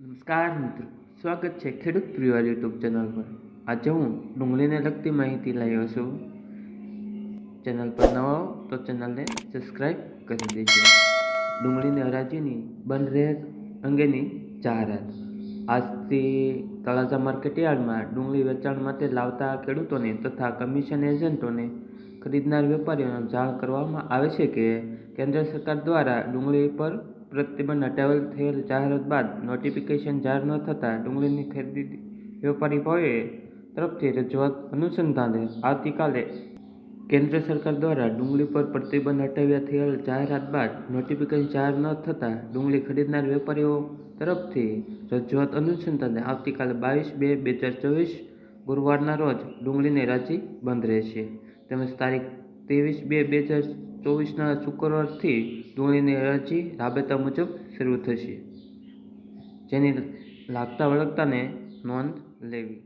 નમસ્કાર મિત્રો, સ્વાગત છે ખેડૂત પરિવાર યુટ્યુબ ચેનલ પર. આજે હું ડુંગળીને લગતી માહિતી લાવ્યો છું. ચેનલ પર નવા હો તો ચેનલને સબસ્ક્રાઈબ કરી દેજો. ડુંગળીની હરાજીની બંધ અંગેની જાહેરાત. આજથી તળાજા માર્કેટ યાર્ડમાં ડુંગળી વેચાણ માટે લાવતા ખેડૂતોને તથા કમિશન એજન્ટોને ખરીદનાર વેપારીઓને જાણ કરવામાં આવે છે કે કેન્દ્ર સરકાર દ્વારા ડુંગળી પર પ્રતિબંધ હટાવેલ થયેલ જાહેરાત બાદ નોટિફિકેશન જાહેર ન થતાં ડુંગળીની ખરીદી વેપારી ભાવે તરફથી રજૂઆત અનુસંધાને આવતીકાલે કેન્દ્ર સરકાર દ્વારા ડુંગળી પર પ્રતિબંધ હટાવ્યા થયેલ જાહેરાત બાદ નોટિફિકેશન જાહેર ન થતાં ડુંગળી ખરીદનાર વેપારીઓ તરફથી રજૂઆત અનુસંધાને આવતીકાલે બાવીસ બે બે હજાર ચોવીસ ગુરુવારના રોજ ડુંગળીની રાજી બંધ રહેશે. તેમજ તારીખ ત્રેવીસ બે બે હજાર ચોવીસના શુક્રવારથી ડુંગળીની અરજી રાબેતા મુજબ શરૂ થશે. જેની લાગતા વળગતાને નોંધ લેવી.